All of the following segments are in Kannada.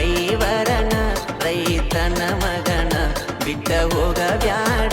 ரைவரண ರೈತನ ಮಗನ ಬಿಟ್ಟ ಹೋಗ ಬ್ಯಾಡ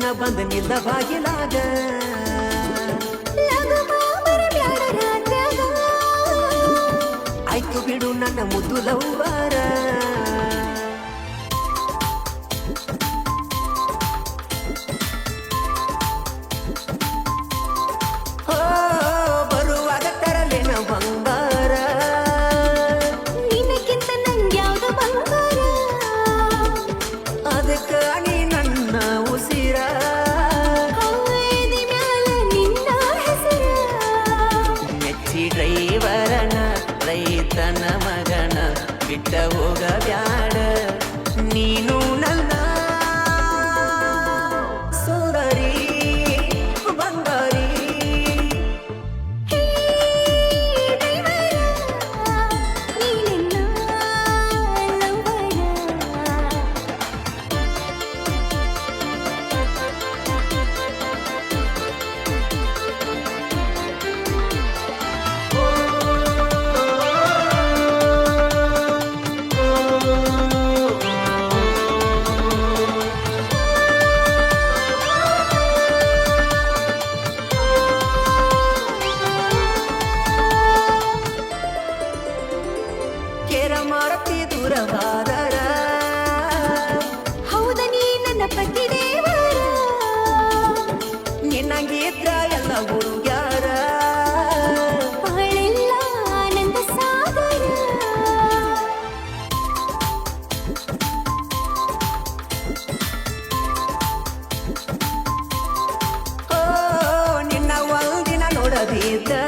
ಬರತನ ಬಂದ ನಿಲ್ಲ ಬಾಗಿಲಾಗ. ಆಯ್ತು ಬಿಡು ನನ್ನ ಮುದ್ದು ಲವ್ವಾರ. ಡ್ರೈವರನ ರೈತನ ಮಗನ ಬಿಟ್ಟ ಹೋಗ ಬ್ಯಾಡ ಕೆರ ದೂರವಾದರ. ಹೌದ ನೀ ನನ್ನ ಪತಿ ದೇವರ. ನಿನ್ನಂಗಿದ್ರ ಎಲ್ಲ ಹುಡುಗ್ಯಾರ ಬಾಳೆಲ್ಲ ಆನಂದ ಸಾಗರ. ಓ ನಿನ್ನ ಒಂದಿನ ನೋಡದಿದ್ದರ